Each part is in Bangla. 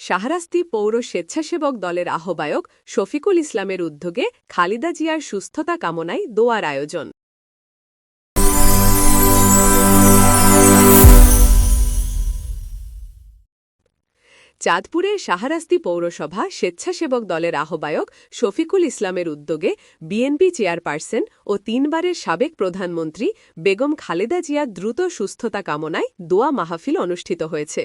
শাহরাস্তি পৌর স্বেচ্ছাসেবক দলের আহ্বায়ক শফিকুল ইসলামের উদ্যোগে খালিদা জিয়ার সুস্থতা কামনায় দোয়ার আয়োজন। চাঁদপুরের শাহরাস্তি পৌরসভা স্বেচ্ছাসেবক দলের আহ্বায়ক শফিকুল ইসলামের উদ্যোগে বিএনপি চেয়ারপারসন ও তিনবারের সাবেক প্রধানমন্ত্রী বেগম খালেদা জিয়ার দ্রুত সুস্থতা কামনায় দোয়া মাহফিল অনুষ্ঠিত হয়েছে।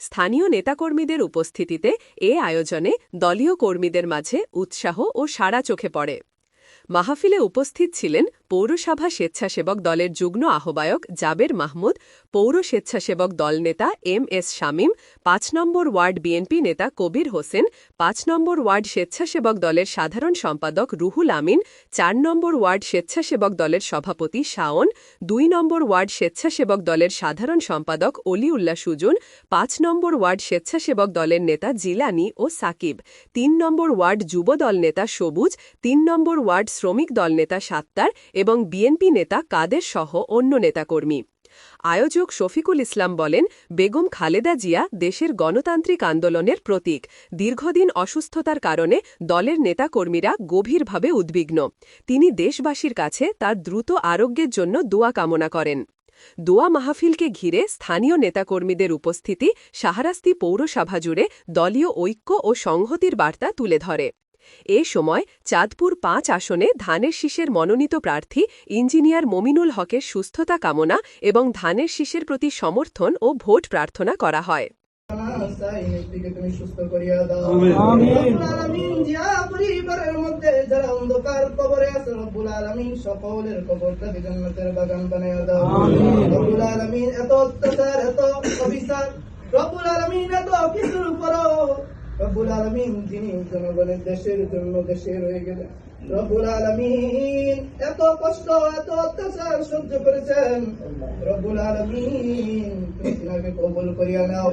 স্থানীয় নেতাকর্মীদের উপস্থিতিতে এ আয়োজনে দলীয় কর্মীদের মাঝে উৎসাহ ও সারা চোখে পড়ে। মাহফিলে উপস্থিত ছিলেন পৌরসভা স্বেচ্ছাসেবক দলের যুগ্ম আহ্বায়ক জাবের মাহমুদ, পৌর স্বেচ্ছাসেবক দল নেতা এম এস শামীম, পাঁচ নম্বর ওয়ার্ড বিএনপি নেতা কবির হোসেন, পাঁচ নম্বর ওয়ার্ড স্বেচ্ছাসেবক দলের সাধারণ সম্পাদক রুহুল আমিন, চার নম্বর ওয়ার্ড স্বেচ্ছাসেবক দলের সভাপতি শাওন, দুই নম্বর ওয়ার্ড স্বেচ্ছাসেবক দলের সাধারণ সম্পাদক অলিউল্লাহ সুজন, পাঁচ নম্বর ওয়ার্ড স্বেচ্ছাসেবক দলের নেতা জিলানি ও সাকিব, তিন নম্বর ওয়ার্ড যুব দল নেতা সবুজ, তিন নম্বর ওয়ার্ড শ্রমিক দল নেতা সাত্তার এবং বিএনপি নেতা কাদের সহ অন্য নেতাকর্মী। আয়োজক শফিকুল ইসলাম বলেন, বেগম খালেদা জিয়া দেশের গণতান্ত্রিক আন্দোলনের প্রতীক। দীর্ঘদিন অসুস্থতার কারণে দলের নেতাকর্মীরা গভীরভাবে উদ্বিগ্ন। তিনি দেশবাসীর কাছে তার দ্রুত আরোগ্যের জন্য দোয়া কামনা করেন। দোয়া মাহফিলকে ঘিরে স্থানীয় নেতাকর্মীদের উপস্থিতি শাহরাস্তি পৌরসভা জুড়ে দলীয় ঐক্য ও সংহতির বার্তা তুলে ধরে। এ সময় চাঁদপুর পাঁচ আসনে ধানের শীষের মনোনীত প্রার্থী ইঞ্জিনিয়ার মমিনুল হকের সুস্থতা কামনা এবং ধানের শীষের প্রতি সমর্থন ও ভোট প্রার্থনা করা হয়। যারা আলামিন এত অত্যাচার এত অবিচার রব্বুল আলামিন এত কিছুর রব্বুল আলামিন, যিনি জনগণের দেশের জন্য দেশে রয়ে গেলেন। রব্বুল আলামিন, এত কষ্ট, এত অত্যাচার সহ্য করেছেন। রব্বুল আলামিন কবুল করিয়া নাও।